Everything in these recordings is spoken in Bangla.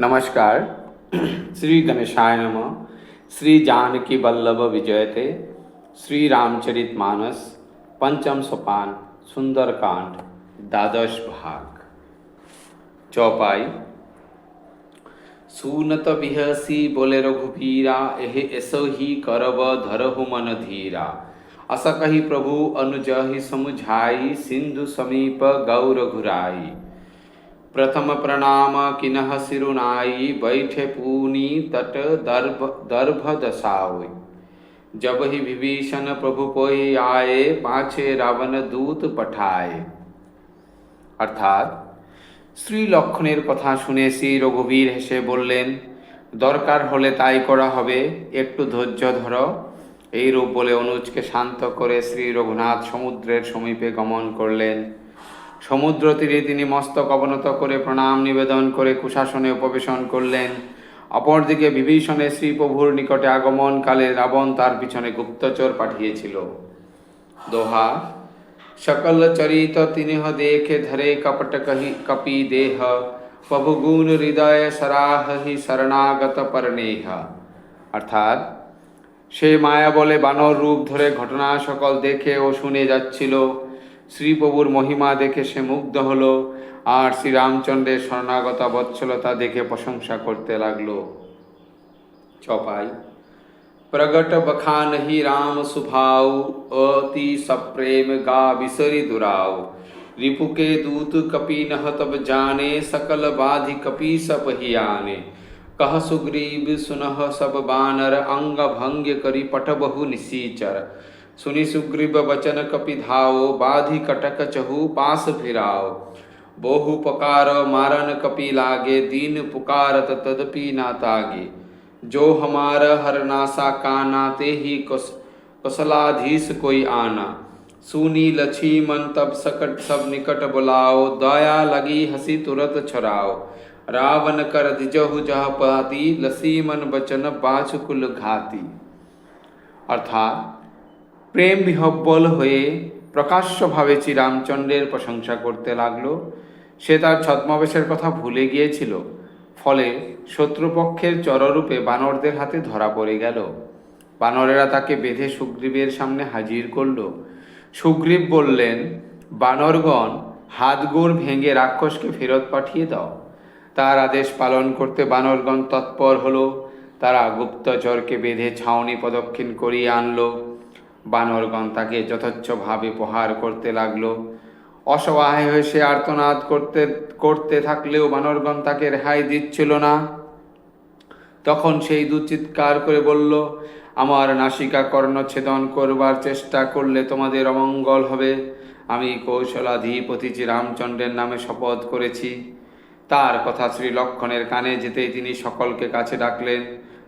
नमस्कार। श्री गणेशाय नम। श्री जानकी वल्लभ विजयते। श्री रामचरित मानस, पंचम सोपान, सुंदरकांड, द्वादश भाग। चौपाई। सुनत बिहसी बोले रघुबीरा, एह ऐसो ही करब धरहु मन धीरा। अस कही प्रभु अनुजहि समुझाई, सिंधु समीप गौर घुराई। प्रथम प्रणाम किनह सिरुनाई बैठे पूनी तट दर्भ दर्भ दसाओ जब ही विभीषण प्रभु कोई आए पाछे रावण दूत पठाए অর্থাৎ স্ত্রী লক্ষণের কথা শুনে শ্রী রঘুবীর হেসে বললেন দরকার হলে তাই করা হবে একটু ধৈর্য ধরো এই রূপ বলে অনুজকে শান্ত করে শ্রী রঘুনাথ সমুদ্রের সমীপে গমন করলেন সমুদ্র তীরে তিনি মস্তক অবনত করে প্রণাম নিবেদন করে কুশাসনে উপবেশন করলেন। অপরদিকে বিভীষণে শ্রীপ্রভুর নিকটে আগমনকালে রাবণ তার পিছনে গুপ্তচর পাঠিয়েছিল। দোহা, সকল চরিত তিনিহ দেখে ধরে কপট কহি, কপি দেহ প্রভুগুণ হৃদয় সরাহ হি শরণাগত পরনেহ অর্থাৎ, সে মায়া বলে বানর রূপ ধরে ঘটনা সকল দেখে ও শুনে যাচ্ছিল। শ্রীপ্রভুর মহিমা দেখে সে মুগ্ধ হলো আর শ্রীরামচন্দ্রের শরণাগতা বৎসলতা দেখে প্রশংসা করতে লাগলো চপাই प्रगट बखान ही राम सुभाव अति सप्रेम गा बिसरी दुराव रिपु के दूत कपि नह तब जाने सकल बाधि कपि सप ही आने कह सुग्रीव सुनह सब बानर अंग भंग्य करी पट बहु निसीचर सुनि सुग्रीव बचन कपिधाओ बाधि कटक चहु, पास फिराओ। बहु पकार, मारन कपि लागे, दीन पुकारत तदपि ना तागे। जो हमार हर नासा का नाते ही कस कसलाधीश कोई आना। सुनी लछी मन तब सकट, सब निकट बुलाओ। दया लगी हसी तुरत छराओ। रावण कर दिजहु जह पाती लसीमन बचन बाछ कुल घाती। अर्थात প্রেম বিহব্বল হয়ে প্রকাশ্যভাবে শ্রীরামচন্দ্রের প্রশংসা করতে লাগল। সে তার ছদ্মবেশের কথা ভুলে গিয়েছিল, ফলে শত্রুপক্ষের চররূপে বানরদের হাতে ধরা পড়ে গেল। বানরেরা তাকে বেঁধে সুগ্রীবের সামনে হাজির করল। সুগ্রীব বললেন, বানরগণ হাতগোড় ভেঙে রাক্ষসকে ফেরত পাঠিয়ে দাও। তার আদেশ পালন করতে বানরগণ তৎপর হলো। তারা গুপ্তচরকে বেঁধে ছাউনি প্রদক্ষিণ করিয়ে আনলো। বানরগণ তাকে যথেচ্ছভাবে প্রহার করতে লাগল। অসহায় হয়ে সে আর্তনাদ করতে করতে থাকলেও বানরগণ তাকে রেহাই দিচ্ছিল না। তখন সেই দুচিৎকার করে বলল, আমার নাসিকা কর্ণচ্ছেদন করবার চেষ্টা করলে তোমাদের অমঙ্গল হবে। আমি কৌশলাধিপতি রামচন্দ্রের নামে শপথ করেছি। তার কথা শ্রী লক্ষণের কানে যেতেই তিনি সকলকে কাছে ডাকলেন।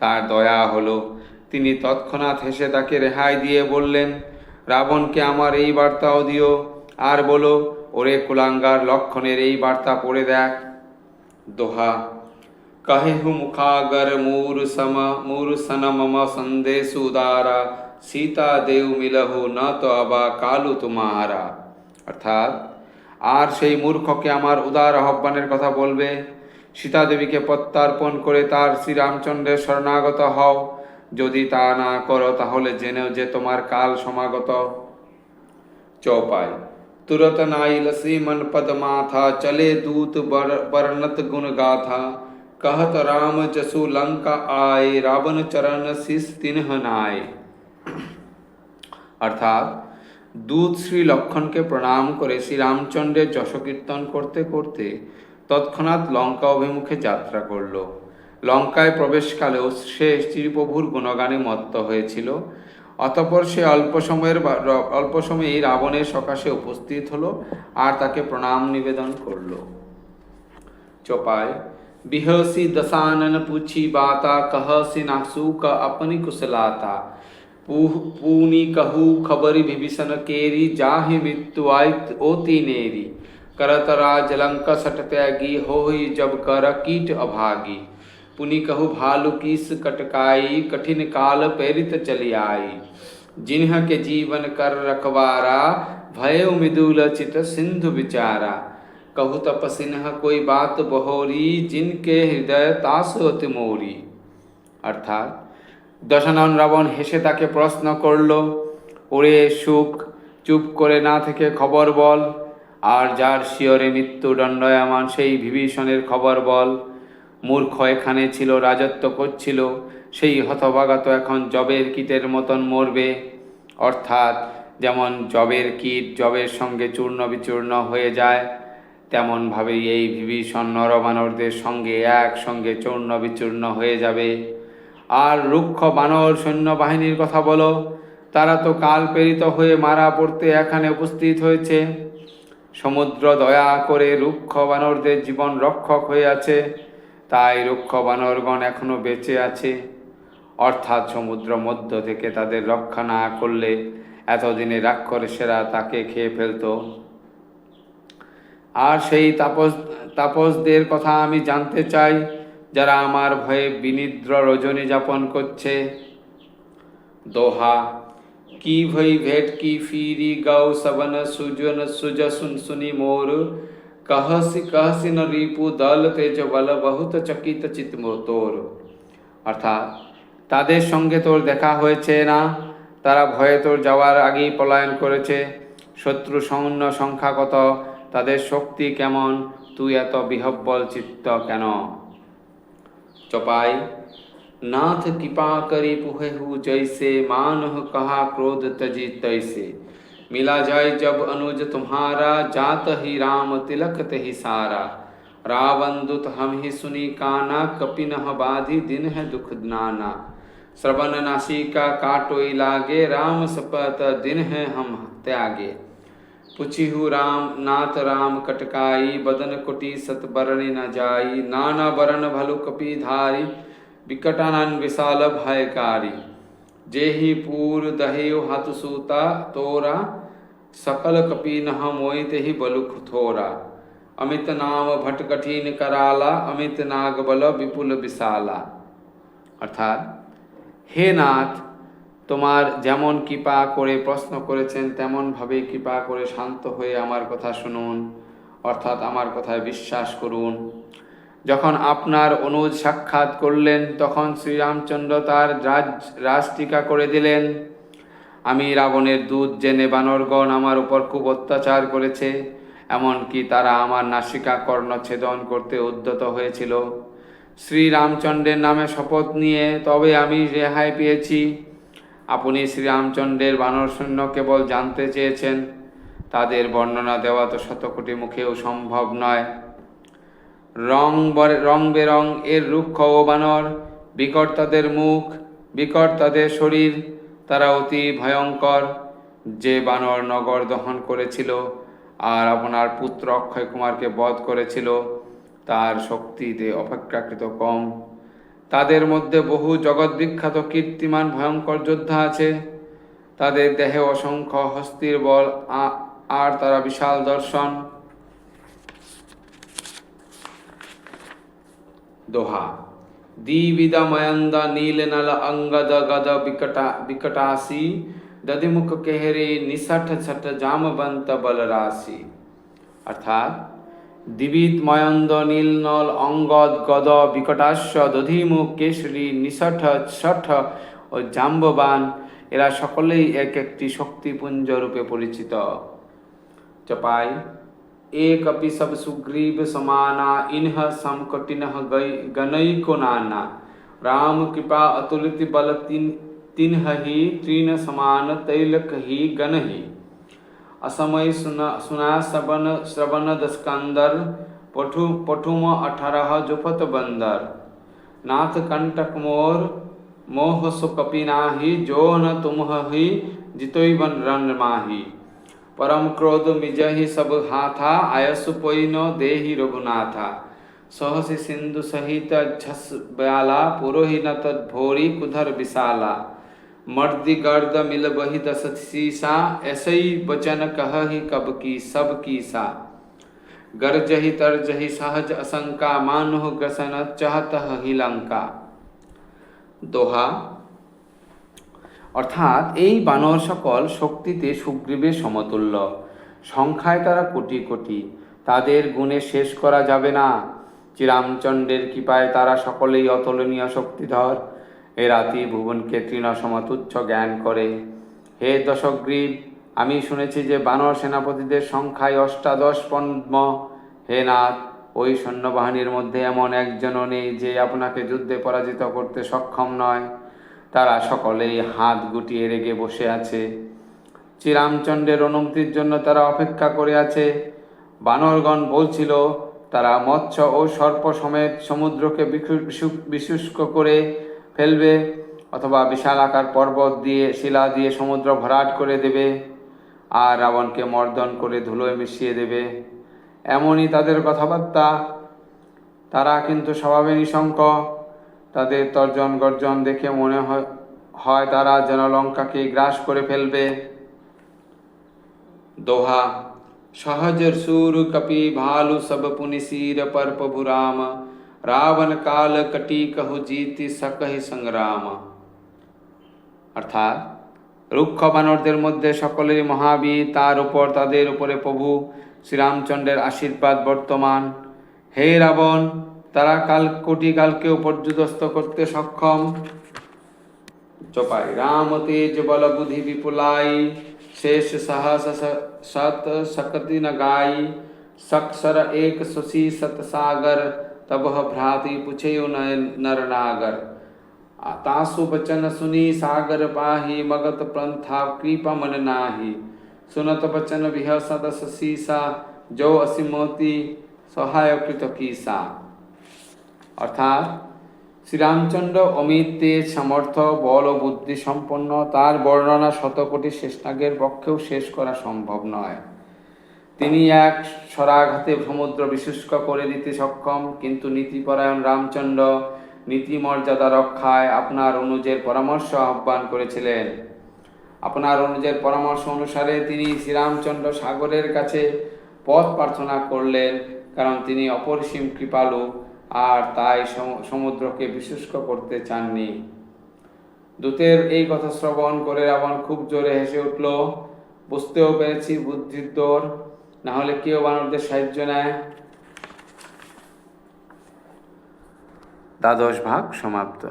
তার দয়া হলো তিনি তৎক্ষণাৎ হেসে তাকে রেহাই দিয়ে বললেন, রাবণকে আমার এই বার্তাও দিও। আর বলো, ওরে কুলাঙ্গার লক্ষণের এই বার্তা পড়ে দেখ। দোহা। কহেহু মুখাগর মূর সম, মূর সন মম সন্দেশ উদারা। সীতা দেউ মিলহু ন তো আবা কালু তুমারা অর্থাৎ, আর সেই মূর্খকে আমার উদার আহ্বানের কথা বলবে। সীতা দেবীকে প্রত্যার্পণ করে তার শ্রীরামচন্দ্রের শরণাগত হও। যদি তা না করো তাহলে জেনেও যে তোমার কাল সমাগত चौपाई तुरत नाई लसी मन पद माथा चले दूत बर बरनत गुण गाथा कहत राम जसु लंका आए रावण चरण शिष तिन्ह नाय অর্থাৎ দূত শ্রী লক্ষণকে প্রণাম করে শ্রী রামচন্দ্রের যশকীর্তন করতে করতে তৎক্ষণাৎ লঙ্কা অভিমুখে যাত্রা করল লঙ্কায় প্রবেশকালেও সে শ্রীপ্রভুর গুণগানে মত্ত হয়েছিল অতপর সে অল্প সময়ের বা- র- অল্প সময়েই রাবণের সকাশে উপস্থিত হলো আর তাকে প্রণাম নিবেদন করলো चौपाई बिहसी दसानन पूछी बाता कहसी नासू का अपनी कुशलाता पूह पूनी कहू खबरी विभीषण केरी जाहि मृत्यु आयत ओती नेरी करत राज लंका सट त्यागी होई जब कर कीट अभागी पुनि कहु भालु कीस कटकाई कठिन काल प्रेरित चली आई जिन्ह के जीवन कर रखवारा भय मिदुल चित सिंधु विचारा कहु तपसिन्ह कोई बात बहोरी जिनके हृदय तास অতি মৌরি অর্থাৎ দশানন রাবণ হেসে তাকে প্রশ্ন করল ওরে সুখ চুপ করে না থেকে খবর বল আর যার শিয়রে মৃত্যুদণ্ড এমন সেই বিভীষণের খবর বল মূর্খ এখানে ছিল, রাজত্ব করছিল, সেই হতভাগা তো এখন জবের কীটের মতন মরবে। অর্থাৎ যেমন জবের কীট জবের সঙ্গে চূর্ণ বিচূর্ণ হয়ে যায়, তেমনভাবেই এই বিভীষণ নরবানরদের সঙ্গে একসঙ্গে চূর্ণ বিচূর্ণ হয়ে যাবে। আর রুক্ষ বানর সৈন্যবাহিনীর কথা বলো, তারা তো কাল প্রেরিত হয়ে মারা পড়তে এখানে উপস্থিত হয়েছে। সমুদ্র দয়া করে রুক্ষ বানরদের জীবন রক্ষক হয়ে আছে। তাই রক্ষ বানরগণ এখনও বেঁচে আছে। অর্থাৎ সমুদ্র মধ্য থেকে তাদের রক্ষা না করলে এতদিনে রাক্ষসেরা তাকে খেয়ে ফেলত। আর সেই তাপস, তাপসদের কথা আমি জানতে চাই, যারা আমার ভয়ে বিনিদ্র রজনী যাপন করছে। দোহা, কি ভই ভেট কি ফিরি গাও সবন সুজন সুজ সুনসুনি মোর কাহাসি কাহাসি ন রিপু দল তেজ বল বহুত চকিত চিত্ম তোর অর্থাৎ তাদের সঙ্গে তোর দেখা হয়েছে না, তারা ভয়ে তোর যাওয়ার আগেই পলায়ন করেছে। শত্রু সৈন্য সংখ্যা কত, তাদের শক্তি কেমন, তুই এত বিহব্বল চিত্ত কেন? চপাই, নাথ কৃপা করি পুহেহু জৈসে মানহ কাহা ক্রোধ তজি তৈসে। मिला जाय जब अनुज तुम्हारा, जात ही राम तिलक ते ही सारा। रावण दुत हम ही सुनी काना, कपिन बाधि दिन है दुख नाना। श्रवण नासिका काटोई लागे, राम सपत दिन है हम त्यागे। पुछिहु राम, नाथ राम कटकाई, बदन कुटी सत बरने न जाई। नाना बरन भलु कपि धारी विकटानन विशाल भयकारी। जेहि पूर दहेव हाथ सूता, तोरा सकल कपि नह मोहित ही बलुख थोरा अमित नाम भट कठिन कराला अमित नाग बल विपुल विशाला অর্থাৎ হে নাথ তোমার যেমন কৃপা করে প্রশ্ন করেছেন তেমনভাবে কৃপা করে শান্ত হয়ে আমার কথা শুনুন অর্থাৎ আমার কথায় বিশ্বাস করুন যখন আপনার অনুজ সাক্ষাৎ করলেন তখন শ্রীরামচন্দ্র তার রাজ রাজটিকা করে দিলেন আমি রাবণের দুধ জেনে বানরগণ আমার উপর খুব অত্যাচার করেছে, এমনকি তারা আমার নাসিকা কর্ণ ছেদন করতে উদ্যত হয়েছিল। শ্রীরামচন্দ্রের নামে শপথ নিয়ে তবে আমি রেহাই পেয়েছি। আপনি শ্রীরামচন্দ্রের বানর সৈন্য কেবল জানতে চেয়েছেন, তাদের বর্ণনা দেওয়া তো শতকোটি মুখেও সম্ভব নয়। রং রং বেরং এর রুক্ষ ও বানর বিকট তাদের মুখ বিকট তাদের শরীর তারা অতি ভয়ঙ্কর। যে বানর নগর দহন করেছিল আর আপনার পুত্র অক্ষয় কুমারকে বধ করেছিল, তার শক্তিতে অপেক্ষাকৃত কম। তাদের মধ্যে বহু জগৎ বিখ্যাত কীর্তিমান ভয়ঙ্কর যোদ্ধা আছে। তাদের দেহে অসংখ্য হস্তির বল আর তারা বিশাল দর্শন। दोहा ದೀವಿದ ಮಯಂದ ನೀಲನಲ অঙ্গদ গদ ಬಿಕಟ ಬಿಕಟಾಸಿ দদিমুখ কেহেরে নিষঠ ছট জামবন্ত বলরাশি অর্থাৎ দিবিত ময়ন্দ নীলনল অঙ্গদ গদ বিকটাশ্য দধিমুখ কেশরী নিষঠ ছঠ ও জাম্ববান এরা সকলেই এক একটি শক্তিপুঞ্জ রূপে পরিচিত। চপাই एक अपि सब सुग्रीव समाना, इन्ह समकटिनः गनई को नाना। राम कृपा अतुलित बल तिन तिन्ह ही तीन समान तैलक ही गन ही असमय सुना सुना श्रवण श्रवण दस्कंदर, पठु पठुम अठारह जुपत बंदर। नाथ कंटक मोर, मोह सु जो न तुम ही जितोई बन रन माही। परम क्रोध मिज ही सब हाथा, आयसु पोइनो देहि रघुनाथा। सहसि सिंधु सहित झस ब्याला पुरोहि न तद्भोरी कुधर विशाला। मर्दि गर्द मिल बहि दस सीसा ऐसई बचन कह ही कब की सब कीसा। गर्जहि तरजहि सहज असंका, मानुह ग्रसन चहत ही लंका। दोहा অর্থাৎ এই বানর সকল শক্তিতে সুগ্রীবের সমতুল্য। সংখ্যায় তারা কোটি কোটি। তাদের গুণে শেষ করা যাবে না। শ্রীরামচন্দ্রের কৃপায় তারা সকলেই অতুলনীয় শক্তিধর। এ রাতি ভুবনকে তৃণসমতুচ্ছ জ্ঞান করে। হে দশগ্রীব, আমি শুনেছি যে বানর সেনাপতিদের সংখ্যায় অষ্টাদশ পদ্ম। হে নাথ, ওই সৈন্যবাহিনীর মধ্যে এমন একজনও নেই যে আপনাকে যুদ্ধে পরাজিত করতে সক্ষম নয়। তারা সকলেই হাত গুটিয়ে রেগে বসে আছে। শ্রীরামচন্দ্রের অনুমতির জন্য তারা অপেক্ষা করে আছে। বানরগণ বলছিল, তারা মৎস্য ও সর্প সমেত সমুদ্রকে বিশু- বিশু- বিশুষ্ক করে ফেলবে অথবা বিশাল আকার পর্বত দিয়ে, শিলা দিয়ে সমুদ্র ভরাট করে দেবে আর রাবণকে মর্দন করে ধুলোয় মিশিয়ে দেবে। এমনই তাদের কথাবার্তা। তারা কিন্তু স্বভাবে নিশঙ্ক তাদের তর্জন গর্জন দেখে মনে হয় হয় তারা যেন লঙ্কাকে গ্রাস করে ফেলবে दोहा सहजर सूर कपि भालु सब पुनि सीर पर प्रभु राम रावण काल कटी कहु जीति सकहि সংগ্রাম অর্থাৎ রুক্ষ বানরদের মধ্যে সকলেরই মহাবীর তার উপর তাদের উপরে প্রভু শ্রীরামচন্দ্রের আশীর্বাদ বর্তমান হে রাবণ তারা কাল কোটি কালকেও পর্যুদস্ত করতে সক্ষম चौपाई राम तेज बल बुद्धि विपुलाई शेष सहस स- सत सकति न गाई सक्षर एक सुशी सत सागर तब भ्राति पुछे नर नागर आ तासु बचन सुनी सागर पाही मगत पंथा कृपा मन नाही सुनत बचन विह सत सीसा जो असिमोती सहाय कृत कीसा অর্থাৎ শ্রীরামচন্দ্র অমিত তেজ সামর্থ্য, বল ও বুদ্ধি সম্পন্ন, তার বর্ণনা শতকোটি শেষনাগের পক্ষেও শেষ করা সম্ভব নয়। তিনি এক স্বরাঘাতে সমুদ্র বিশুষ্ক করে দিতে সক্ষম, কিন্তু নীতিপরায়ণ রামচন্দ্র নীতি মর্যাদা রক্ষায় আপনার অনুজের পরামর্শ আহ্বান করেছিলেন। আপনার অনুজের পরামর্শ অনুসারে তিনি শ্রীরামচন্দ্র সাগরের কাছে পথ প্রার্থনা করলেন, কারণ তিনি অপরিসীম কৃপালু আর তাই সম- সমুদ্রকে বিশুষ্ক করতে চাননি। দূতের এই কথা শ্রবণ করে রাবণ খুব জোরে হেসে উঠল, বুঝতেও পেরেছি বুদ্ধির তোর না হলে কেউ বানরদের সাহায্য নেয়। দ্বাদশ ভাগ সমাপ্ত।